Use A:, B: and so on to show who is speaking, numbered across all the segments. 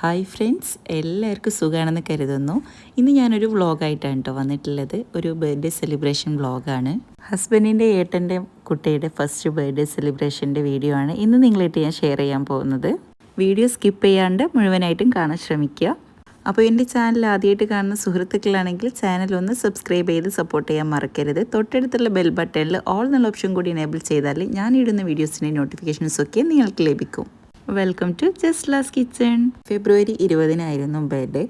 A: Hi friends എല്ലാവർക്കും സുഖമാണെന്ന് കരുതുന്നു. ഇന്ന് ഞാനൊരു വ്ളോഗായിട്ടാണ് കേട്ടോ വന്നിട്ടുള്ളത്. ഒരു ബർത്ത്ഡേ സെലിബ്രേഷൻ വ്ളോഗാണ്. ഹസ്ബൻഡിന്റെ ഏട്ടന്റെ കുട്ടിയുടെ ഫസ്റ്റ് ബർത്ത്ഡേ സെലിബ്രേഷന്റെ വീഡിയോ ആണ് ഇന്ന് നിങ്ങളായിട്ട് ഞാൻ ഷെയർ ചെയ്യാൻ പോകുന്നത്. വീഡിയോ സ്കിപ്പ് ചെയ്യാണ്ട് മുഴുവനായിട്ടും കാണാൻ ശ്രമിക്കുക. അപ്പോൾ എന്റെ ചാനൽ ആദ്യമായിട്ട് കാണുന്ന സുഹൃത്തുക്കളാണെങ്കിൽ ചാനൽ ഒന്ന് സബ്സ്ക്രൈബ് ചെയ്ത് സപ്പോർട്ട് ചെയ്യാൻ മറക്കരുത്. തൊട്ടടുത്തുള്ള ബെൽ ബട്ടണിൽ ഓൾ എന്നുള്ള ഓപ്ഷൻ കൂടി എനേബിൾ ചെയ്താൽ ഞാൻ ഇടുന്ന വീഡിയോസിന്റെ നോട്ടിഫിക്കേഷൻസ് ഒക്കെ നിങ്ങൾക്ക് ലഭിക്കും. Welcome to just las kitchen ഫെബ്രുവരി ഇരുപതിനായിരുന്നു ബർത്ത്ഡേ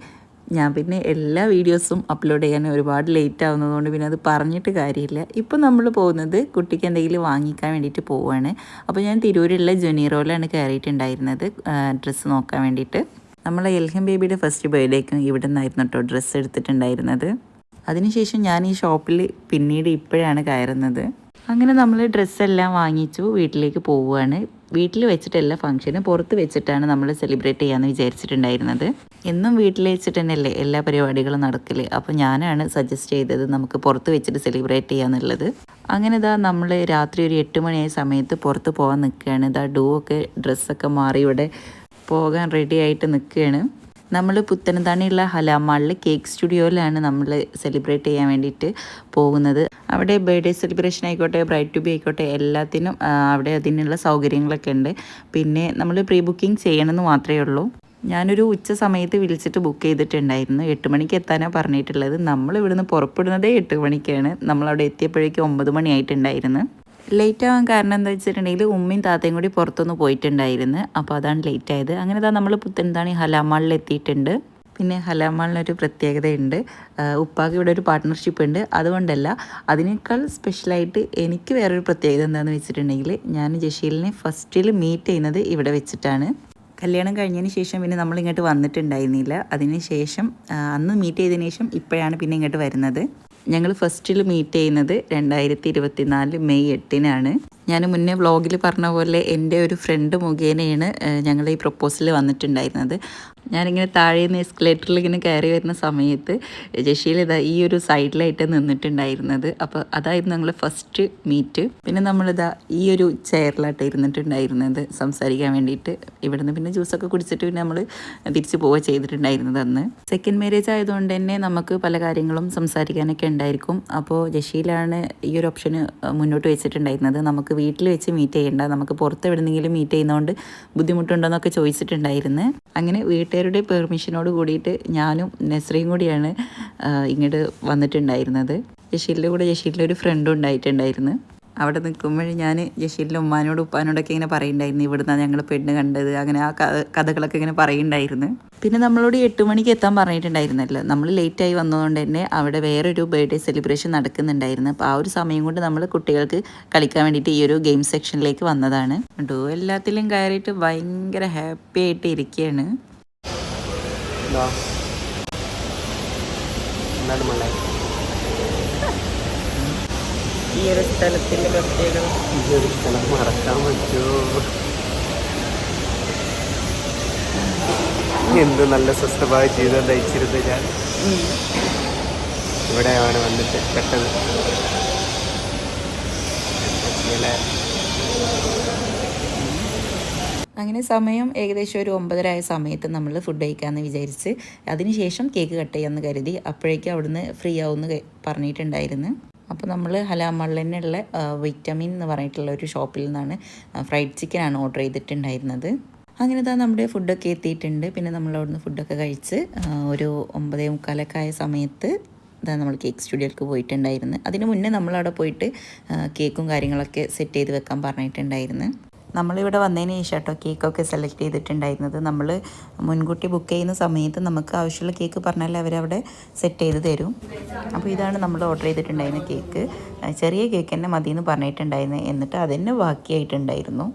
A: ഞാൻ പിന്നെ എല്ലാ വീഡിയോസും അപ്ലോഡ് ചെയ്യാൻ ഒരുപാട് ലേറ്റ് ആവുന്നതുകൊണ്ട് പിന്നെ അത് പറഞ്ഞിട്ട് കാര്യമില്ല. ഇപ്പം നമ്മൾ പോകുന്നത് കുട്ടിക്ക് എന്തെങ്കിലും വാങ്ങിക്കാൻ വേണ്ടിയിട്ട് പോവുകയാണ് അപ്പോൾ ഞാൻ തിരൂരുള്ള ജുനീറോയിലാണ് കയറിയിട്ടുണ്ടായിരുന്നത് ഡ്രസ്സ് നോക്കാൻ വേണ്ടിയിട്ട്. നമ്മളെ എൽഹം ബേബിയുടെ ഫസ്റ്റ് ബർത്ത്ഡേക്കും ഇവിടെ നിന്നായിരുന്നു കേട്ടോ ഡ്രസ്സ് എടുത്തിട്ടുണ്ടായിരുന്നത്. അതിനുശേഷം ഞാൻ ഈ ഷോപ്പിൽ പിന്നീട് ഇപ്പോഴാണ് കയറുന്നത്. അങ്ങനെ നമ്മൾ ഡ്രസ്സെല്ലാം വാങ്ങിച്ചു വീട്ടിലേക്ക് പോവുകയാണ്. വീട്ടിൽ വെച്ചിട്ടല്ല ഫംഗ്ഷന് പുറത്ത് വെച്ചിട്ടാണ് നമ്മൾ സെലിബ്രേറ്റ് ചെയ്യാമെന്ന് വിചാരിച്ചിട്ടുണ്ടായിരുന്നത്. എന്നും വീട്ടിൽ വെച്ചിട്ട് തന്നെയല്ലേ എല്ലാ പരിപാടികളും നടക്കൽ. അപ്പോൾ ഞാനാണ് സജസ്റ്റ് ചെയ്തത് നമുക്ക് പുറത്ത് വെച്ചിട്ട് സെലിബ്രേറ്റ് ചെയ്യാന്നുള്ളത്. അങ്ങനെ ഇതാ നമ്മൾ രാത്രി ഒരു എട്ട് മണിയായ സമയത്ത് പുറത്ത് പോകാൻ നിൽക്കുകയാണ് ഇതാ ഡൂ ഒക്കെ ഡ്രസ്സൊക്കെ മാറി ഇവിടെ പോകാൻ റെഡി ആയിട്ട് നിൽക്കുകയാണ് നമ്മൾ പുത്തനന്താണിയുള്ള ഹലാമാളിൽ കേക്ക് സ്റ്റുഡിയോയിലാണ് നമ്മൾ സെലിബ്രേറ്റ് ചെയ്യാൻ വേണ്ടിയിട്ട് പോകുന്നത്. അവിടെ ബർത്ത്ഡേ സെലിബ്രേഷൻ ആയിക്കോട്ടെ ബ്രൈഡ് ടു ബി ആയിക്കോട്ടെ എല്ലാത്തിനും അവിടെ അതിനുള്ള സൗകര്യങ്ങളൊക്കെ ഉണ്ട്. പിന്നെ നമ്മൾ പ്രീ ബുക്കിംഗ് ചെയ്യണമെന്ന് മാത്രമേ ഉള്ളൂ. ഞാനൊരു ഉച്ച സമയത്ത് വിളിച്ചിട്ട് ബുക്ക് ചെയ്തിട്ടുണ്ടായിരുന്നു. എട്ട് മണിക്ക് എത്താനാണ് പറഞ്ഞിട്ടുള്ളത്. നമ്മൾ ഇവിടുന്ന് പുറപ്പെടുന്നതേ എട്ട് മണിക്കാണ്. നമ്മളവിടെ എത്തിയപ്പോഴേക്കും ഒമ്പത് മണിയായിട്ടുണ്ടായിരുന്നു. ലേറ്റ് ആവാൻ കാരണം എന്താ വെച്ചിട്ടുണ്ടെങ്കിൽ ഉമ്മയും താത്തയും കൂടി പുറത്തുനിന്ന് പോയിട്ടുണ്ടായിരുന്നു. അപ്പോൾ അതാണ് ലേറ്റ് ആയത്. അങ്ങനെ താ നമ്മൾ പുത്തൻതാണി ഹലാമാളിൽ എത്തിയിട്ടുണ്ട്. പിന്നെ ഹലാമാളിനൊരു പ്രത്യേകതയുണ്ട്. ഉപ്പാക്ക് ഇവിടെ ഒരു പാർട്ട്ണർഷിപ്പ് ഉണ്ട്. അതുകൊണ്ടല്ല അതിനേക്കാൾ സ്പെഷ്യലായിട്ട് എനിക്ക് വേറൊരു പ്രത്യേകത എന്താണെന്ന് വെച്ചിട്ടുണ്ടെങ്കിൽ ഞാൻ ജഷീലിനെ ഫസ്റ്റിൽ മീറ്റ് ചെയ്യുന്നത് ഇവിടെ വെച്ചിട്ടാണ്. കല്യാണം കഴിഞ്ഞതിന് ശേഷം പിന്നെ നമ്മൾ ഇങ്ങോട്ട് വന്നിട്ടുണ്ടായിരുന്നില്ല. അതിന് ശേഷം അന്ന് മീറ്റ് ചെയ്തതിന് ശേഷം ഇപ്പോഴാണ് പിന്നെ ഇങ്ങോട്ട് വരുന്നത്. ഞങ്ങൾ ഫസ്റ്റിൽ മീറ്റ് ചെയ്യുന്നത് രണ്ടായിരത്തി ഇരുപത്തിനാല് മെയ് എട്ടിനാണ്. ഞാൻ മുന്നേ വ്ളോഗിൽ പറഞ്ഞ പോലെ എന്റെ ഒരു ഫ്രണ്ട് മുഖേനയാണ് ഞങ്ങൾ ഈ പ്രപ്പോസൽ വന്നിട്ടുണ്ടായിരുന്നത്. ഞാനിങ്ങനെ താഴെ നിന്ന് എസ്കലേറ്ററിൽ ഇങ്ങനെ കയറി വരുന്ന സമയത്ത് ജഷീൽ ഇതാ ഈ ഒരു സൈഡിലായിട്ട് നിന്നിട്ടുണ്ടായിരുന്നത്. അപ്പോൾ അതായിരുന്നു ഞങ്ങൾ ഫസ്റ്റ് മീറ്റ്. പിന്നെ നമ്മളിതാ ഈ ഒരു ചെയറിലായിട്ട് ഇരുന്നിട്ടുണ്ടായിരുന്നത് സംസാരിക്കാൻ വേണ്ടിയിട്ട്. ഇവിടുന്ന് പിന്നെ ജ്യൂസൊക്കെ കുടിച്ചിട്ട് പിന്നെ നമ്മൾ തിരിച്ചു പോവുക ചെയ്തിട്ടുണ്ടായിരുന്നത് അന്ന്. സെക്കൻഡ് മാരേജ് ആയതുകൊണ്ട് തന്നെ നമുക്ക് പല കാര്യങ്ങളും സംസാരിക്കാനൊക്കെ ഉണ്ടായിരിക്കും. അപ്പോൾ ജഷീലാണ് ഈ ഒരു ഓപ്ഷന് മുന്നോട്ട് വെച്ചിട്ടുണ്ടായിരുന്നത്. നമുക്ക് വീട്ടിൽ വെച്ച് മീറ്റ് ചെയ്യേണ്ട. നമുക്ക് പുറത്ത് എവിടെന്നെങ്കിലും മീറ്റ് ചെയ്യുന്നതുകൊണ്ട് ബുദ്ധിമുട്ടുണ്ടോയെന്നൊക്കെ ചോദിച്ചിട്ടുണ്ടായിരുന്നു. അങ്ങനെ വീട്ടുകാരുടെ പെർമിഷനോട് കൂടിയിട്ട് ഞാനും നെസ്രയും കൂടിയാണ് ഇങ്ങോട്ട് വന്നിട്ടുണ്ടായിരുന്നത്. ജഷീലിന്റെ കൂടെ ജഷീലിന്റെ ഒരു ഫ്രണ്ടും ഉണ്ടായിട്ടുണ്ടായിരുന്നു. അവിടെ നിൽക്കുമ്പോൾ ഞാൻ ജഷീലിന്റെ ഉമ്മാനോടും ഉപ്പാനോടൊക്കെ ഇങ്ങനെ പറയുന്നുണ്ടായിരുന്നു ഇവിടുന്നാണ് ഞങ്ങൾ പെണ്ണ് കണ്ടത്. അങ്ങനെ ആ കഥകളൊക്കെ ഇങ്ങനെ പറയുന്നുണ്ടായിരുന്നു. പിന്നെ നമ്മളോട് എട്ട് മണിക്ക് എത്താൻ പറഞ്ഞിട്ടുണ്ടായിരുന്നല്ലോ. നമ്മൾ ലേറ്റായി വന്നതുകൊണ്ട് തന്നെ അവിടെ വേറൊരു ബർത്ത്ഡേ സെലിബ്രേഷൻ നടക്കുന്നുണ്ടായിരുന്നു. അപ്പോൾ ആ ഒരു സമയം കൊണ്ട് നമ്മൾ കുട്ടികൾക്ക് കളിക്കാൻ വേണ്ടിയിട്ട് ഈ ഒരു ഗെയിം സെക്ഷനിലേക്ക് വന്നതാണ്. ഡോ എല്ലാത്തിലും കയറിയിട്ട് ഭയങ്കര ഹാപ്പി ആയിട്ട് ഇരിക്കുകയാണ് ഈ ഒരു സ്ഥലത്തിന്റെ പ്രത്യേകത?
B: ഈ ഒരു സ്ഥലം മറക്കാൻ പറ്റുമോ? എന്ത് നല്ല സ്വസ്ഥമായ ജീവിതം നയിച്ചിരുന്നു ഞാൻ. ഇവിടെയാണ് വന്നിട്ട് പെട്ടത്.
A: അങ്ങനെ സമയം ഏകദേശം ഒരു ഒമ്പതരായ സമയത്ത് നമ്മൾ ഫുഡ് കഴിക്കാമെന്ന് വിചാരിച്ച് അതിനുശേഷം കേക്ക് കട്ട് ചെയ്യാമെന്ന് കരുതി അപ്പോഴേക്കും അവിടുന്ന് ഫ്രീ ആവുമെന്ന് പറഞ്ഞിട്ടുണ്ടായിരുന്നു. അപ്പോൾ നമ്മൾ ഹലാമള്ളിനുള്ള വിറ്റമിൻ എന്ന് പറഞ്ഞിട്ടുള്ള ഒരു ഷോപ്പിൽ നിന്നാണ് ഫ്രൈഡ് ചിക്കനാണ് ഓർഡർ ചെയ്തിട്ടുണ്ടായിരുന്നത്. അങ്ങനെ തന്നെ നമ്മുടെ ഫുഡൊക്കെ എത്തിയിട്ടുണ്ട്. പിന്നെ നമ്മൾ അവിടുന്ന് ഫുഡൊക്കെ കഴിച്ച് ഒരു ഒമ്പതേ മുക്കാലൊക്കെ ആയ സമയത്ത് ഇതാ നമ്മൾ കേക്ക് സ്റ്റുഡിയോയിലേക്ക് പോയിട്ടുണ്ടായിരുന്നു. അതിന് മുന്നേ നമ്മളവിടെ പോയിട്ട് കേക്കും കാര്യങ്ങളൊക്കെ സെറ്റ് ചെയ്ത് വെക്കാൻ പറഞ്ഞിട്ടുണ്ടായിരുന്നു. നമ്മളിവിടെ വന്നതിന് ശേഷം കേട്ടോ കേക്കൊക്കെ സെലക്ട് ചെയ്തിട്ടുണ്ടായിരുന്നത്. നമ്മൾ മുൻകൂട്ടി ബുക്ക് ചെയ്യുന്ന സമയത്ത് നമുക്ക് ആവശ്യമുള്ള കേക്ക് പറഞ്ഞാൽ അവരവിടെ സെറ്റ് ചെയ്ത് തരും. അപ്പോൾ ഇതാണ് നമ്മൾ ഓർഡർ ചെയ്തിട്ടുണ്ടായിരുന്ന കേക്ക് ചെറിയ കേക്ക് തന്നെ മതി എന്ന് പറഞ്ഞിട്ടുണ്ടായിരുന്നു. എന്നിട്ട് അതന്നെ ബാക്കിയായിട്ടുണ്ടായിരുന്നു.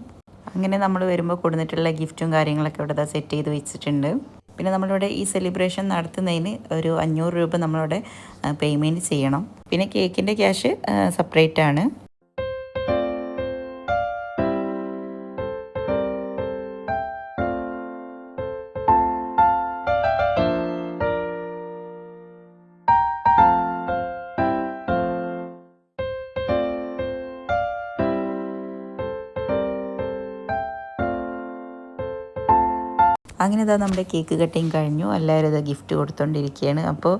A: അങ്ങനെ നമ്മൾ വരുമ്പോൾ കൊടുത്തിട്ടുള്ള ഗിഫ്റ്റും കാര്യങ്ങളൊക്കെ ഇവിടെ സെറ്റ് ചെയ്ത് വെച്ചിട്ടുണ്ട്. പിന്നെ നമ്മളിവിടെ ഈ സെലിബ്രേഷൻ നടത്തുന്നതിന് ഒരു അഞ്ഞൂറ് രൂപ നമ്മളിവിടെ പേയ്മെന്റ് ചെയ്യണം. പിന്നെ കേക്കിന്റെ ക്യാഷ് സെപ്പറേറ്റ് ആണ്. അങ്ങനെ ഇതാ നമ്മുടെ കേക്ക് കട്ടിങ് കഴിഞ്ഞു. എല്ലാവരും ഇതാ ഗിഫ്റ്റ് കൊടുത്തോണ്ടിരിക്കുകയാണ് അപ്പോൾ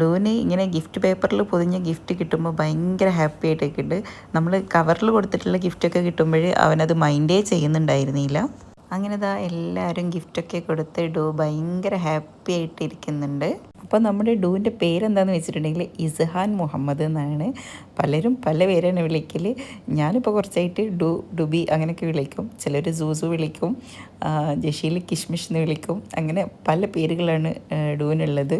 A: ഡൂന് ഇങ്ങനെ ഗിഫ്റ്റ് പേപ്പറിൽ പൊതിഞ്ഞ ഗിഫ്റ്റ് കിട്ടുമ്പോൾ ഭയങ്കര ഹാപ്പി ആയിട്ടൊക്കെ ഉണ്ട് നമ്മൾ കവറിൽ കൊടുത്തിട്ടുള്ള ഗിഫ്റ്റൊക്കെ കിട്ടുമ്പോൾ അവനത് മൈൻഡേ ചെയ്യുന്നുണ്ടായിരുന്നില്ല. അങ്ങനെ ഇതാ എല്ലാവരും ഗിഫ്റ്റൊക്കെ കൊടുത്ത് ഡൂ ഭയങ്കര ഹാപ്പി ആയിട്ടിരിക്കുന്നുണ്ട്. അപ്പോൾ നമ്മുടെ ഡൂവിന്റെ പേരെന്താണെന്ന് വെച്ചിട്ടുണ്ടെങ്കിൽ ഇസ്ഹാൻ മുഹമ്മദ് എന്നാണ്. പലരും പല പേരാണ് വിളിക്കൽ. ഞാനിപ്പോൾ കുറച്ചായിട്ട് ഡു ഡുബി അങ്ങനെയൊക്കെ വിളിക്കും. ചിലർ സൂസു വിളിക്കും. ജഷീൽ കിഷ്മിഷ് എന്ന് വിളിക്കും. അങ്ങനെ പല പേരുകളാണ് ഡൂവിനുള്ളത്.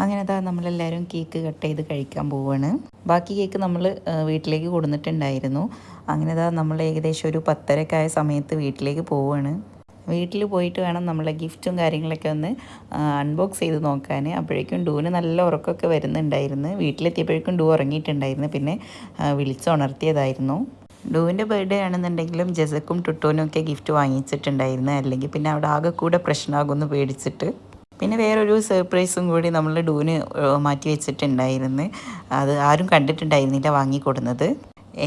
A: അങ്ങനെ അതാ നമ്മളെല്ലാവരും കേക്ക് കട്ട് ചെയ്ത് കഴിക്കാൻ പോവുകയാണ് ബാക്കി കേക്ക് നമ്മൾ വീട്ടിലേക്ക് കൊടുത്തിട്ടുണ്ടായിരുന്നു അങ്ങനെ അതാ നമ്മൾ ഏകദേശം ഒരു പത്തരക്കായ സമയത്ത് വീട്ടിലേക്ക് പോവുകയാണ് വീട്ടിൽ പോയിട്ട് വേണം നമ്മളെ ഗിഫ്റ്റും കാര്യങ്ങളൊക്കെ ഒന്ന് അൺബോക്സ് ചെയ്ത് നോക്കാൻ അപ്പോഴേക്കും ഡൂന് നല്ല ഉറക്കമൊക്കെ വരുന്നുണ്ടായിരുന്നു. വീട്ടിലെത്തിയപ്പോഴേക്കും ഡൂ ഉറങ്ങിയിട്ടുണ്ടായിരുന്നു. പിന്നെ വിളിച്ചുണർത്തിയതായിരുന്നു ഡൂവിന്റെ ബർത്ത്ഡേ ആണെന്നുണ്ടെങ്കിലും ജസക്കും ടുട്ടോനും ഒക്കെ ഗിഫ്റ്റ് വാങ്ങിച്ചിട്ടുണ്ടായിരുന്നു. അല്ലെങ്കിൽ പിന്നെ അവിടെ ആകെ കൂടെ പ്രശ്നമാകുമെന്ന് പേടിച്ചിട്ട്. പിന്നെ വേറൊരു സർപ്രൈസും കൂടി നമ്മൾ ഡൂന് മാറ്റി വെച്ചിട്ടുണ്ടായിരുന്നു. അത് ആരും കണ്ടിട്ടുണ്ടായിരുന്നില്ല വാങ്ങിക്കൊടുന്നത്.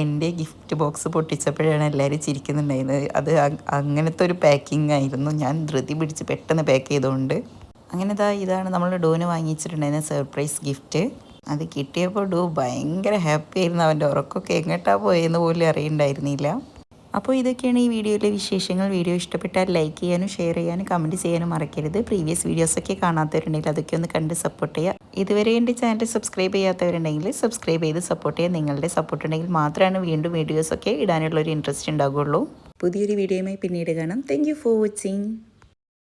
A: എന്റെ ഗിഫ്റ്റ് ബോക്സ് പൊട്ടിച്ചപ്പോഴാണ് എല്ലാവരും ചിരിക്കുന്നുണ്ടായിരുന്നത്. അത് അങ്ങനത്തെ ഒരു പാക്കിംഗ് ആയിരുന്നു. ഞാൻ ധൃതി പിടിച്ച് പെട്ടെന്ന് പാക്ക് ചെയ്തുകൊണ്ട് അങ്ങനെ ഇതാ ഇതാണ് നമ്മൾ ഡോന് വാങ്ങിച്ചിട്ടുണ്ടായിരുന്ന സർപ്രൈസ് ഗിഫ്റ്റ് അത് കിട്ടിയപ്പോൾ ഡോ ഭയങ്കര ഹാപ്പി ആയിരുന്നു. അവന്റെ ഉറക്കമൊക്കെ എങ്ങോട്ടാണ് പോയെന്ന് പോലും അറിയണ്ടായിരുന്നില്ല. അപ്പോൾ ഇതൊക്കെയാണ് ഈ വീഡിയോയിലെ വിശേഷങ്ങൾ. വീഡിയോ ഇഷ്ടപ്പെട്ടാൽ ലൈക്ക് ചെയ്യാനും ഷെയർ ചെയ്യാനും കമന്റ് ചെയ്യാനും മറക്കരുത്. പ്രീവിയസ് വീഡിയോസൊക്കെ കാണാത്തവരുണ്ടെങ്കിൽ അതൊക്കെ ഒന്ന് കണ്ട് സപ്പോർട്ട് ചെയ്യുക. ഇതുവരെ എന്റെ ചാനൽ സബ്സ്ക്രൈബ് ചെയ്യാത്തവരുണ്ടെങ്കിൽ സബ്സ്ക്രൈബ് ചെയ്ത് സപ്പോർട്ട് ചെയ്യാൻ നിങ്ങളുടെ സപ്പോർട്ട് ഉണ്ടെങ്കിൽ മാത്രമാണ് വീണ്ടും വീഡിയോസൊക്കെ ഇടാനുള്ള ഒരു ഇൻട്രസ്റ്റ് ഉണ്ടാകുള്ളൂ പുതിയൊരു വീഡിയോയുമായി പിന്നീട് കാണാം. Thank for watching